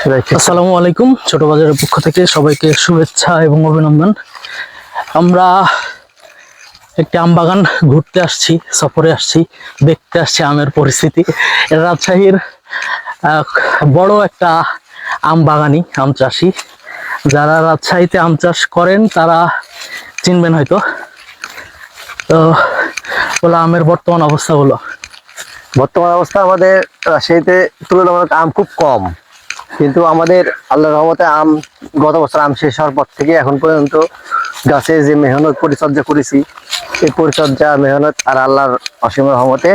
আসসালামু আলাইকুম ছোট বাজারের পক্ষ থেকে সবাইকে শুভেচ্ছা এবং অভিনন্দন। আমরা একটি আম বাগান ঘুরতে আসছি সফরে আসছি দেখতে আসছি আমের পরিস্থিতি। এটা রাজশাহীর বড় একটা আম বাগানি আম চাষি যারা রাজশাহীতে আম চাষ করেন তারা চিনবেন হয়তো। তো বলো আমের বর্তমান অবস্থা বলো। বর্তমান অবস্থা আমাদের রাজশাহীতে তুলনামূলক আম খুব কম। কিন্তু আমাদের আল্লাহর রহমতে আম গত বছর আম শেষ হওয়ার পর থেকে এখন পর্যন্ত গাছে যে মেহনত পরিচর্যা করেছি এই পরিচর্যা মেহনত আর আল্লাহর অসীম রহমতে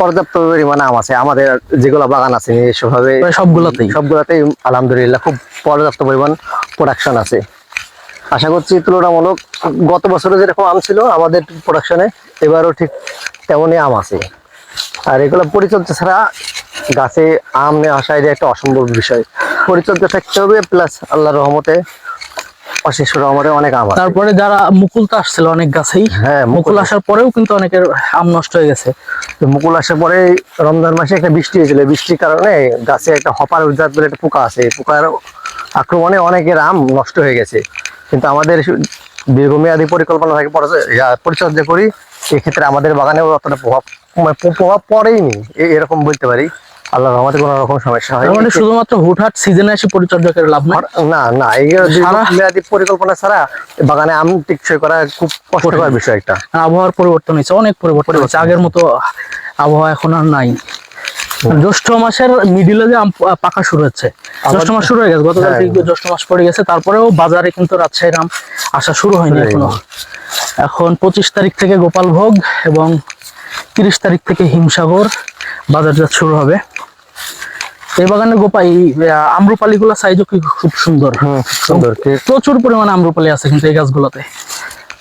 পর্যাপ্ত পরিমাণে আম আছে। আমাদের যেগুলো বাগান আছে নিজস্বভাবে প্রায় সবগুলোতেই? সবগুলোতেই আলহামদুলিল্লাহ খুব পর্যাপ্ত পরিমাণ প্রোডাকশন আছে। আশা করছি তুলনামূলক গত বছরে যেরকম আম ছিল আমাদের প্রোডাকশনে এবারও ঠিক তেমনই আম আছে। আর এগুলো পরিচর্যা ছাড়া গাছে আম আসা এটা একটা অসম্ভব বিষয়। পরিচর্যা থাকতে হবে প্লাস আল্লাহর রহমতে অশেষ রহমতে অনেক আম তারপরে যারা মুকুল তো আসছিল অনেক গাছেই হ্যাঁ মুকুল আসার পরেও কিন্তু অনেকের আম নষ্ট হয়ে গেছে। তো মুকুল আসার পরে রমজান মাসে একটা বৃষ্টি হয়েছিল। বৃষ্টির কারণে গাছে একটা হপার জাত বলে একটা পোকা আছে। পোকার আক্রমণে অনেকের আম নষ্ট হয়ে গেছে। কিন্তু আমাদের দীর্ঘমেয়াদী পরিকল্পনা থেকে পরে- পরিচর্যা করি। এক্ষেত্রে আমাদের বাগানেও অতটা প্রভাব মানে প্র- প্রভাব পড়েইনি। এরকম বলতে পারি। আল্লাহ রহমতে কোনো রকম সমস্যা হয় মানে শুধুমাত্র হুটহাট সিজনে এসে পরিচর্যা করে লাভ নাই? না না এই দীর্ঘমেয়াদী পরিকল্পনা ছাড়া বাগানে আম টিকসই করা খুব কষ্টকর বিষয় একটা। আবহাওয়ার পরিবর্তন হয়েছে অনেক পরিবর্তন হয়েছে। আগের মতো আবহাওয়া এখন আর নাই। জ্যৈষ্ঠ মাসের মিডিলে যে আম পাকা শুরু হচ্ছে। জ্যৈষ্ঠ মাস শুরু হয়ে গেছে গতকাল হ্যাঁ। থেকে জ্যৈষ্ঠ মাস পড়ে গেছে তারপরেও বাজারে কিন্তু রাজশাহীর আম আসা শুরু হয়নি এখনও। এখন পঁচিশ তারিখ থেকে গোপালভোগ এবং তিরিশ তারিখ থেকে হিমসাগর বাজারজাত শুরু হবে। এই বাগানের গোপা এই আহ, আম্রপালিগুলো সাইজও কি খুব সুন্দর। সুন্দর প্রচুর পরিমাণে আম্রপালি আছে কিন্তু এই গাছগুলোতে।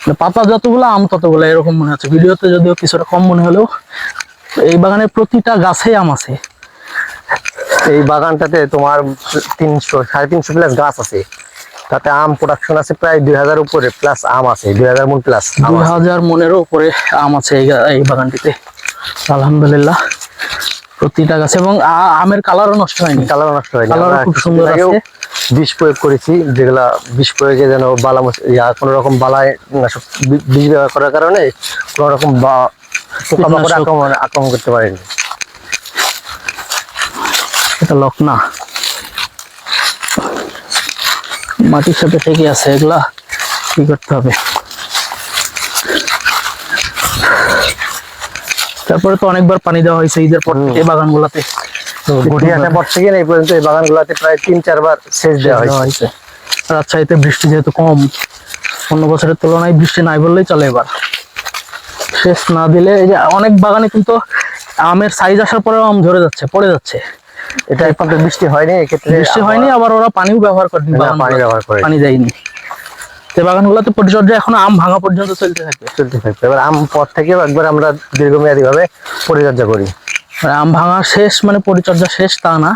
মানে পাতা যতগুলো আম ততগুলো এরকম মনে হচ্ছে। ভিডিওতে যদিও কিছুটা কম মনে হলেও এই বাগানের প্রতিটা গাছেই আম আছে। এই বাগানটাতে তোমার তিনশো সাড়ে তিনশো প্লাস গাছ আছে। তাতে আম প্রোডাকশন আছে প্রায় দুই হাজার উপরে প্লাস আম আছে দুই হাজার মন প্লাস দুই হাজার মনেরও উপরে আম আছে এই বাগানটিতে। আলহামদুলিল্লাহ। প্রতিটা গাছে এবং আমের কালারও নষ্ট হয়নি। কালার নষ্ট হয়নি। কালারও আমরা খুব সুন্দর আছে। বিষ প্রয়োগ করেছি যেগুলা বিষ প্রয়োগে যেন বালা ইয়া কোনো রকম বালায় বিষ ব্যবহার করার কারণে কোনো রকম বা পোকামাকড় আক্রমণ আক্রমণ করতে পারেনি। এটা লকনা মাটির সাথে ঠিকই আছে এগুলা কি করতে হবে? তারপরে তো অনেকবার পানি দেওয়া হয়েছে ঈদের পর থেকে গুটি পর থেকে এই পর্যন্ত এই বাগানগুলোতে প্রায় তিন চারবার সেচ দেওয়া দেওয়া হয়েছে। হয়েছে। রাজশাহীতে বৃষ্টি যেহেতু কম অন্য বছরের তুলনায় বৃষ্টি নাই বললেই চলে এবার। শেষ না দিলে এই যে অনেক বাগানে কিন্তু আমের সাইজ আসার পরেও আম ঝরে যাচ্ছে পড়ে যাচ্ছে। এটা তো বৃষ্টি হয়নি এক্ষেত্রে বৃষ্টি হয়নি আবার ওরা পানিও ব্যবহার করেনি পানি ব্যবহার করে পানি দেয়নি। বাগানগুলোতে পরিচর্যা এখন আম ভাঙা পর্যন্ত চলতে থাকবে। চলতে থাকবে। এবার আম পর থেকে একবার আমরা পরিচর্যা করি। আর আম ভাঙা শেষ মানে পরিচর্যা শেষ তা না।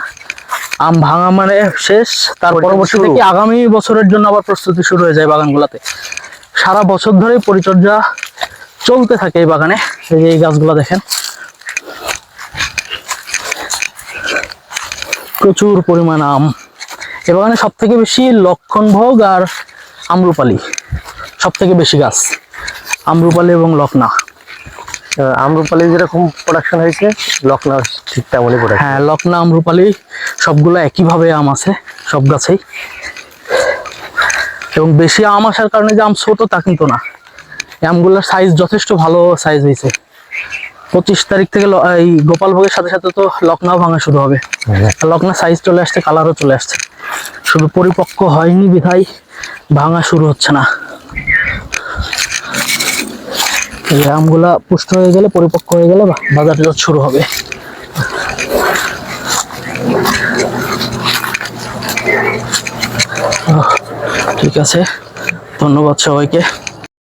আম ভাঙা মানে শেষ তার পরিচর্যা পরবর্তী থেকে আগামী বছরের জন্য আবার প্রস্তুতি শুরু হয়ে যায় বাগানগুলোতে? সারা বছর ধরে পরিচর্যা চলতে থাকে এই বাগানে। এই যে এই গাছগুলো দেখেন। প্রচুর পরিমাণ আম। এ বাগানে সব থেকে বেশি লক্ষণ ভোগ আর আম্রপালি সব থেকে বেশি গাছ আম্রপালি এবং লকনা আম্রপালি যেরকম প্রোডাকশন হয়েছে লখনৌ ঠিক তেমনই প্রোডাকশন হ্যাঁ লকনা আম্রপালি সবগুলো একইভাবে আম আছে সব গাছেই। এবং বেশি আম আসার কারণে যে আম ছোট তা কিন্তু না। আমগুলোর সাইজ যথেষ্ট ভালো সাইজ হয়েছে। পঁচিশ তারিখ থেকে এই গোপালভোগের সাথে সাথে তো লকনাও ভাঙা শুরু হবে। আর লকনা সাইজ চলে আসছে কালারও চলে আসছে। শুধু পরিপক্ক হয়নি বিধায়। ভাঙা শুরু হচ্ছে না। এই আমগুলা পুষ্ট হয়ে গেলে, পরিপক্ক হয়ে গেলে বাজারজাত শুরু হবে। ঠিক আছে। ধন্যবাদ সবাইকে।